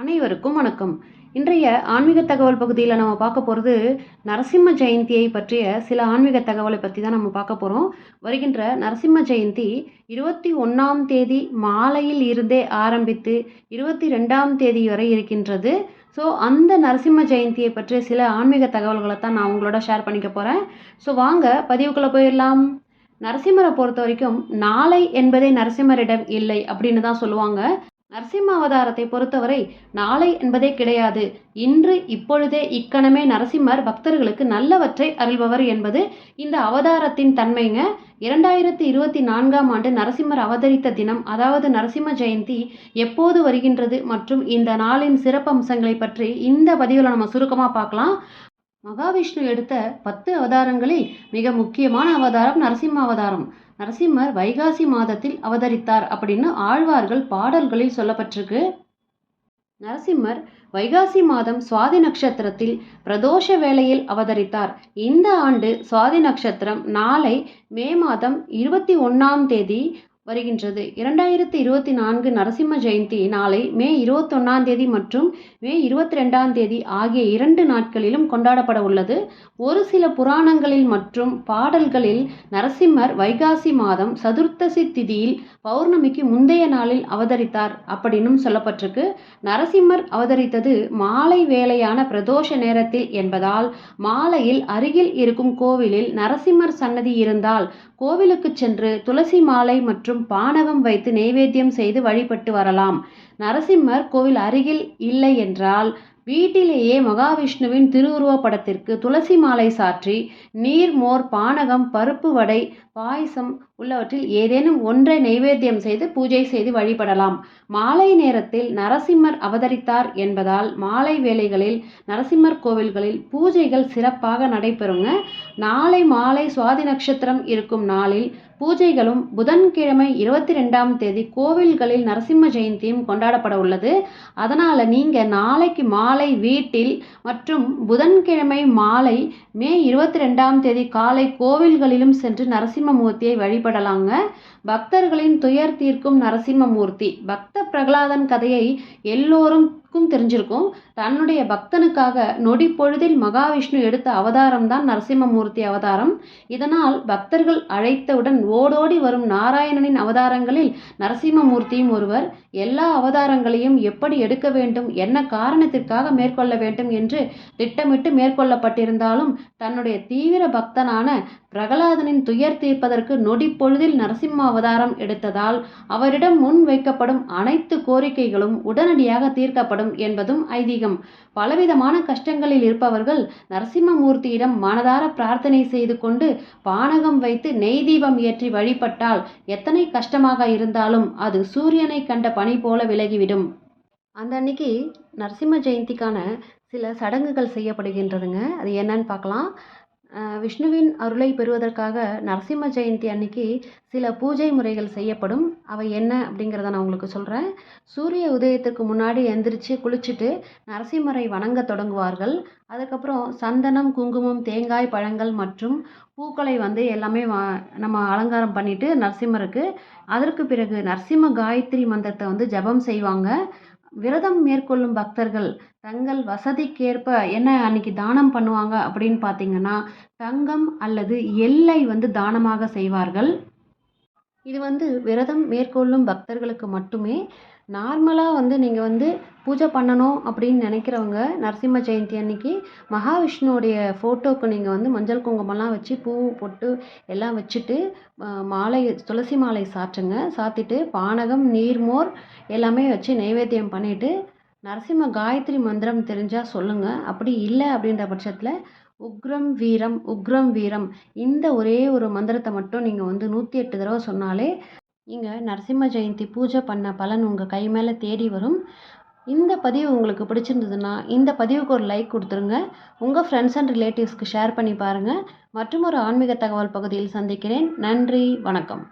அனைவருக்கும் வணக்கம். இன்றைய ஆன்மீக தகவல் பகுதியில் நம்ம பார்க்க போகிறது நரசிம்ம ஜெயந்தியை பற்றிய சில ஆன்மீக தகவலை பற்றி தான் நம்ம பார்க்க போகிறோம் வருகின்ற நரசிம்ம ஜெயந்தி இருபத்தி ஒன்றாம் தேதி மாலையில் இருந்தே ஆரம்பித்து இருபத்தி ரெண்டாம் தேதி வரை இருக்கின்றது. ஸோ அந்த நரசிம்ம ஜெயந்தியை பற்றிய சில ஆன்மீக தகவல்களை தான் நான் உங்களோட ஷேர் பண்ணிக்க போகிறேன் ஸோ வாங்க பதிவுக்குள்ளே போயிடலாம். நரசிம்மரை பொறுத்த வரைக்கும் நாளை என்பதே நரசிம்மரிடம் இல்லை அப்படின்னு தான் சொல்லுவாங்க. நரசிம்ம அவதாரத்தை பொறுத்தவரை நாளை என்பதே கிடையாது. இன்று இப்பொழுதே இக்கணமே நரசிம்மர் பக்தர்களுக்கு நல்லவற்றை அருள்பவர் என்பது இந்த அவதாரத்தின் தன்மைங்க. இரண்டாயிரத்தி இருபத்தி நான்காம் ஆண்டு நரசிம்மர் அவதரித்த தினம் அதாவது நரசிம்ம ஜெயந்தி எப்போது வருகின்றது மற்றும் இந்த நாளின் சிறப்பம்சங்களை பற்றி இந்த பதிவில் நம்ம சுருக்கமாக பார்க்கலாம். மகாவிஷ்ணு எடுத்த பத்து அவதாரங்களில் மிக முக்கியமான அவதாரம் நரசிம்ம அவதாரம். நரசிம்மர் வைகாசி மாதத்தில் அவதரித்தார் அப்படின்னு ஆழ்வார்கள் பாடல்களில் சொல்லப்பட்டிருக்கு. நரசிம்மர் வைகாசி மாதம் சுவாதி நட்சத்திரத்தில் பிரதோஷ வேளையில் அவதரித்தார். இந்த ஆண்டு சுவாதி நட்சத்திரம் நாளை மே மாதம் இருபத்தி ஒன்றாம் தேதி வருகின்றது. இரண்டாயிரத்தி இருபத்தி நான்கு நரசிம்ம ஜெயந்தி நாளை மே இருபத்தொன்னாம் தேதி மற்றும் மே இருபத்தி ரெண்டாம் தேதி ஆகிய இரண்டு நாட்களிலும் கொண்டாடப்பட உள்ளது. ஒரு சில புராணங்களில் மற்றும் பாடல்களில் நரசிம்மர் வைகாசி மாதம் சதுர்த்தசி திதியில் பௌர்ணமிக்கு முந்தைய நாளில் அவதரித்தார் அப்படின்னும் சொல்லப்பட்டிருக்கு. நரசிம்மர் அவதரித்தது மாலை வேளையான பிரதோஷ நேரத்தில் என்பதால் மாலையில் அருகில் இருக்கும் கோவிலில் நரசிம்மர் சன்னதி இருந்தால் கோவிலுக்கு சென்று துளசி மாலை மற்றும் பானகம் வைத்து நெய்வேத்தியம் செய்து வழிபட்டு வரலாம். நரசிம்மர் கோவில் அருகில் இல்லை என்றால் வீட்டிலேயே மகாவிஷ்ணுவின் திருவுருவப்படத்திற்கு துளசி மாலை சாற்றி நீர் மோர் பானகம் பருப்பு வடை பாயசம் உள்ளவற்றில் ஏதேனும் ஒன்றை நைவேத்தியம் செய்து பூஜை செய்து வழிபடலாம். மாலை நேரத்தில் நரசிம்மர் அவதரித்தார் என்பதால் மாலை வேளைகளில் நரசிம்மர் கோவில்களில் பூஜைகள் சிறப்பாக நடைபெறுங்க. நாளை மாலை சுவாதி நட்சத்திரம் இருக்கும் நாளில் பூஜைகளும் புதன்கிழமை இருபத்தி ரெண்டாம் தேதி கோவில்களில் நரசிம்ம ஜெயந்தியும் கொண்டாடப்பட உள்ளது. அதனால் நீங்கள் நாளைக்கு மாலை வீட்டில் மற்றும் புதன்கிழமை மாலை மே இருபத்தி ரெண்டாம் தேதி காலை கோவில்களிலும் சென்று நரசிம்மமூர்த்தியை வழிபடலாங்க. பக்தர்களின் துயர் தீர்க்கும் நரசிம்மமூர்த்தி பக்த பிரகலாதன் கதையை எல்லோரும் எல்லாருக்கும் தெரிஞ்சிருக்கும். தன்னுடைய பக்தனுக்காக நொடி பொழுதில் மகாவிஷ்ணு எடுத்த அவதாரம் தான் நரசிம்மமூர்த்தி அவதாரம். இதனால் பக்தர்கள் அழைத்தவுடன் ஓடோடி வரும் நாராயணனின் அவதாரங்களில் நரசிம்மமூர்த்தியும் ஒருவர். எல்லா அவதாரங்களையும் எப்படி எடுக்க வேண்டும் என்ன காரணத்திற்காக மேற்கொள்ள வேண்டும் என்று திட்டமிட்டு மேற்கொள்ளப்பட்டிருந்தாலும் தன்னுடைய தீவிர பக்தனான பிரகலாதனின் துயர் தீர்ப்பதற்கு நொடி பொழுதில் நரசிம்ம அவதாரம் எடுத்ததால் அவரிடம் முன் வைக்கப்படும் அனைத்து கோரிக்கைகளும் உடனடியாக தீர்க்கப்படும் என்பதும் ஐதீகம். பலவிதமான கஷ்டங்களில் இருப்பவர்கள் நரசிம்மமூர்த்தியிடம் மனதார பிரார்த்தனை செய்து கொண்டு பானகம் வைத்து நெய் தீபம் ஏற்றி வழிபட்டால் எத்தனை கஷ்டமாக இருந்தாலும் அது சூரியனை கண்ட பனி போல விலகிவிடும். அந்த அன்னைக்கு நரசிம்ம ஜெயந்திக்கான சில சடங்குகள் செய்யப்படுகின்றதுங்க. அது என்னன்னு பார்க்கலாம். விஷ்ணுவின் அருளை பெறுவதற்காக நரசிம்ம ஜெயந்தி அன்னைக்கு சில பூஜை முறைகள் செய்யப்படும். அவை என்ன அப்படிங்கிறத நான் உங்களுக்கு சொல்கிறேன் சூரிய உதயத்திற்கு முன்னாடி எந்திரிச்சு குளிச்சுட்டு நரசிம்மரை வணங்க தொடங்குவார்கள். அதுக்கப்புறம் சந்தனம் குங்குமம் தேங்காய் பழங்கள் மற்றும் பூக்களை வந்து எல்லாமே நம்ம அலங்காரம் பண்ணிவிட்டு நரசிம்மருக்கு அதற்கு பிறகு நரசிம்ம காயத்ரி மந்திரத்தை வந்து ஜபம் செய்வாங்க. விரதம் மேற்கொள்ளும் பக்தர்கள் தங்கள் வசதிக்கேற்ப என்ன அன்னைக்கு தானம் பண்ணுவாங்க அப்படின்னு பார்த்தீங்கன்னா தங்கம் அல்லது எள்ளை வந்து தானமாக செய்வார்கள். இது வந்து விரதம் மேற்கொள்ளும் பக்தர்களுக்கு மட்டுமே நார்மலாக வந்து நீங்கள் வந்து பூஜை பண்ணணும் அப்படின்னு நினைக்கிறவங்க நரசிம்ம ஜெயந்தி அன்னைக்கு மகாவிஷ்ணுவோடைய ஃபோட்டோவுக்கு நீங்கள் வந்து மஞ்சள் குங்குமம்லாம் வச்சு பூ பொட்டு எல்லாம் வச்சுட்டு மாலை துளசி மாலை சாற்றுங்க. சாத்திட்டு பானகம் நீர்மோர் எல்லாமே வச்சு நைவேத்தியம் பண்ணிவிட்டு நரசிம்ம காயத்ரி மந்திரம் தெரிஞ்சால் சொல்லுங்கள் அப்படி இல்லை அப்படின்ற பட்சத்தில் உக்ரம் வீரம் உக்ரம் வீரம். இந்த ஒரே ஒரு மந்திரத்தை மட்டும் நீங்கள் வந்து நூற்றி எட்டு தடவை சொன்னாலே நீங்கள் நரசிம்ம ஜெயந்தி பூஜை பண்ண பலன் உங்கள் கை மேலே தேடி வரும். இந்த பதிவு உங்களுக்கு பிடிச்சிருந்ததுன்னா இந்த பதிவுக்கு ஒரு லைக் கொடுத்துருங்க. உங்கள் ஃப்ரெண்ட்ஸ் அண்ட் ரிலேட்டிவ்ஸ்க்கு ஷேர் பண்ணி பாருங்கள் மற்றும் ஒரு ஆன்மீக தகவல் பகுதியில் சந்திக்கிறேன். நன்றி வணக்கம்.